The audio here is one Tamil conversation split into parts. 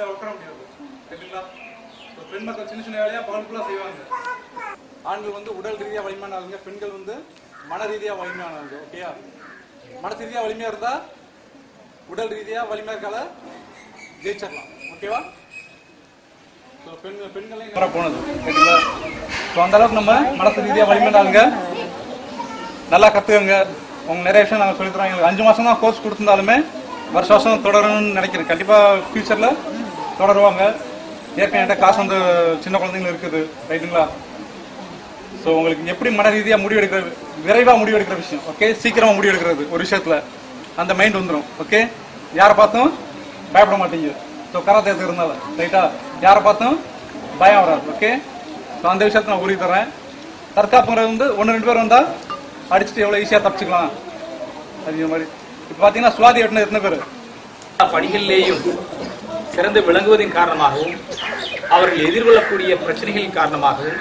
முடியாது உட்கார முடியாது. இல்லைங்களா இப்போ பெண் மக்கள் சின்ன சின்ன வேலையாக பகல் செய்வாங்க. ஆண்கள் வந்து உடல் ரீதியாக வலிமையானவங்க பெண்கள் வந்து மன ரீதியாக வலிமையானவங்க ஓகேயா மனசு ரீதியாக வலிமையாக இருந்தால் உடல் ரீதியாக வலிமையாக இருக்கால ஜெயிச்சிடலாம் ஓகேவா ஸோ பெண் பெண்களையும் போனது ஓகேங்களா ஸோ அந்த அளவுக்கு நம்ம மனசு ரீதியாக வலிமையானவங்க நல்லா கற்றுக்கோங்க உங்கள் நிறைய விஷயம் நாங்கள் சொல்லித்தரோம் எங்களுக்கு அஞ்சு மாதம் தான் கோர்ஸ் கொடுத்துருந்தாலுமே வருஷ வருஷம் தொடரணும்னு நினைக்கிறேன். கண்டிப்பாக ஃப்யூச்சரில் தொடருவாங்க. ஏற்கனவே என்கிட்ட காசு வந்து சின்ன குழந்தைங்களும் இருக்குது ரைட்டுங்களா? ஸோ உங்களுக்கு எப்படி மன ரீதியாக முடிவு விரைவாக முடிவெடுக்கிற முடிவு எடுக்கிற விஷயம் ஓகே சீக்கிரமாக முடிவு எடுக்கிறது ஒரு விஷயத்தில். அந்த மைண்ட் வந்துடும் ஓகே யாரை பார்த்தும் பயப்பட மாட்டீங்க. ஸோ கராத்தே இருந்தால ரைட்டா? யாரை பார்த்தும் பயம் வராது ஓகே ஸோ அந்த விஷயத்தை நான் உறுதி தரேன் தற்காப்புங்கிறது வந்து ஒன்று ரெண்டு பேர் வந்தால் அடிச்சுட்டு எவ்வளோ ஈஸியாக தப்பிச்சுக்கலாம். அது மாதிரி. இப்போ பார்த்தீங்கன்னா சுவாதி எட்டுனது எத்தனை பேர்? எல்லா சிறந்து விளங்குவதன் காரணமாகவும் அவர்கள் எதிர்கொள்ளக்கூடிய பிரச்சனைகளின் காரணமாகவும்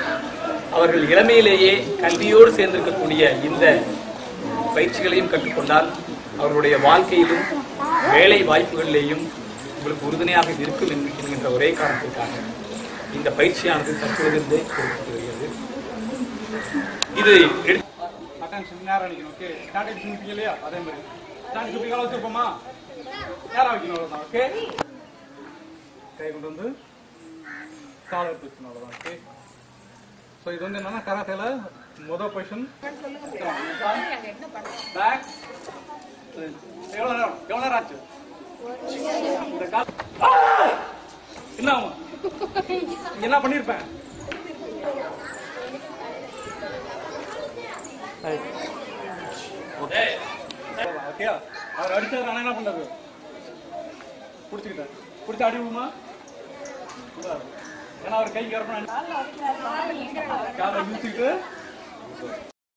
அவர்கள் இளமையிலேயே கல்வியோடு சேர்ந்திருக்கக்கூடிய இந்த பயிற்சிகளையும் கற்றுக்கொண்டால் அவர்களுடைய வாழ்க்கையிலும் வேலை வாய்ப்புகளிலேயும் உங்களுக்கு உறுதுணையாக இருக்கும் என்கின்ற ஒரே காரணத்திற்காக இந்த பயிற்சியானது தற்போதிருந்தே கொடுக்கப்பட்டு வருகிறது இது எடுத்து நேரம் ஓகே இல்லையா? அதே மாதிரி. ஸ்டார்ட் இப்படி வச்சிருப்போமா நேரம் வைக்கணும் ஓகே கை கொண்டு வந்து காலை எடுத்து வச்சுக்கணும் அவ்வளோதான் ஓகே ஸோ இது வந்து என்னன்னா கராத்தேல மொதல் பொசிஷன் பேக் எவ்வளோ நேரம்? எவ்வளோ நேரம் ஆச்சு! என்ன ஆகும்? என்ன பண்ணியிருப்பேன் அவர் அடிச்சாரு நான் என்ன பண்றது புடிச்சுக்கிட்டேன். புடிச்சு அடி விடுமா. ஏன்னா அவர் கை கரப்பணும் காலை இழுத்துக்கிட்டு